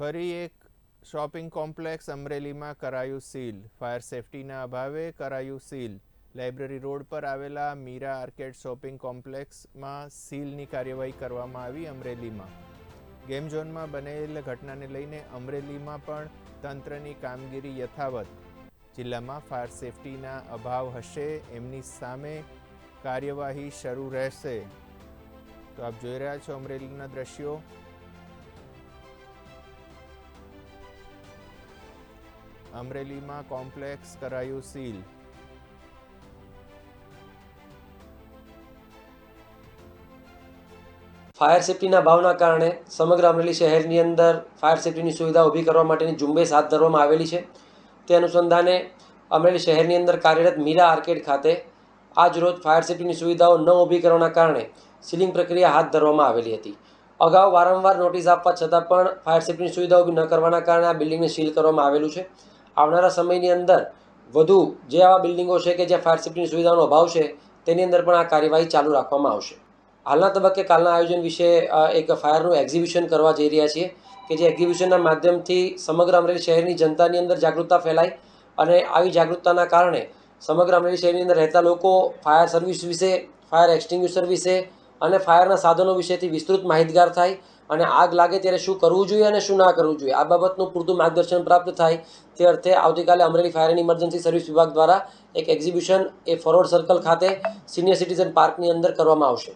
ફરી એક shopping complex અમરેલીમાં કરાયું સીલ. ફાયર સેફટીના અભાવે કરાયું સીલ. લાઇબ્રેરી રોડ પર આવેલા મીરા આર્કેડ શોપિંગ કોમ્પ્લેક્સમાં સીલની કાર્યવાહી કરવામાં આવી અમરેલીમાં. ગેમ ઝોનમાં બનેલ ઘટનાને લઈને અમરેલીમાં પણ તંત્રની કામગીરી યથાવત. જિલ્લામાં ફાયર સેફટીના અભાવ હશે, એમની સામે કાર્યવાહી શરૂ રહેશે. તો આપ જોઈ રહ્યા છો અમરેલીના દ્રશ્યો. અમરેલીમાં કોમ્પ્લેક્સ કરાયું સીલ. ફાયર સેફટીના ભાવના કારણે સમગ્ર અમરેલી શહેરની અંદર ફાયર સેફટીની સુવિધા ઊભી કરવા માટેની ઝુંબેશ હાથ ધરવામાં આવેલી છે. તે અનુસંધાને અમરેલી શહેરની અંદર કાર્યરત મીરા આર્કેડ ખાતે આજ રોજ ફાયર સેફટીની સુવિધાઓ ન ઊભી કરવાના કારણે સીલિંગ પ્રક્રિયા હાથ ધરવામાં આવેલી હતી. અગાઉ વારંવાર નોટિસ આપવા છતાં પણ ફાયર સેફટીની સુવિધા ઊભી ન કરવાના કારણે આ બિલ્ડિંગને સીલ કરવામાં આવેલું છે. આવનારા સમયની અંદર વધુ જે આવા બિલ્ડિંગો છે કે જ્યાં ફાયર સેફ્ટીની સુવિધાનો અભાવ છે, તેની અંદર પણ આ કાર્યવાહી ચાલુ રાખવામાં આવશે. હાલના તબક્કે કાલના આયોજન વિશે એક ફાયરનું એક્ઝિબિશન કરવા જઈ રહ્યા છીએ કે જે એક્ઝિબિશનના માધ્યમથી સમગ્ર અમરેલી શહેરની જનતાની અંદર જાગૃતતા ફેલાય અને આવી જાગૃતતાના કારણે સમગ્ર અમરેલી શહેરની અંદર રહેતા લોકો ફાયર સર્વિસ વિશે ફાયર એક્સટિંગ્યુશર વિશે અને ફાયરના સાધનો વિશેથી વિસ્તૃત માહિતગાર થાય અને આગ લાગે ત્યારે શું કરવું જોઈએ અને શું ના કરવું જોઈએ? આ બાબતનું પૂરતું માર્ગદર્શન પ્રાપ્ત થાય તે અર્થે આવતીકાલે Amreli fire and emergency service વિભાગ દ્વારા એક એક્ઝિબિશન એ ફોરવર્ડ સર્કલ ખાતે સિનિયર સિટીઝન પાર્કની અંદર કરવામાં આવશે.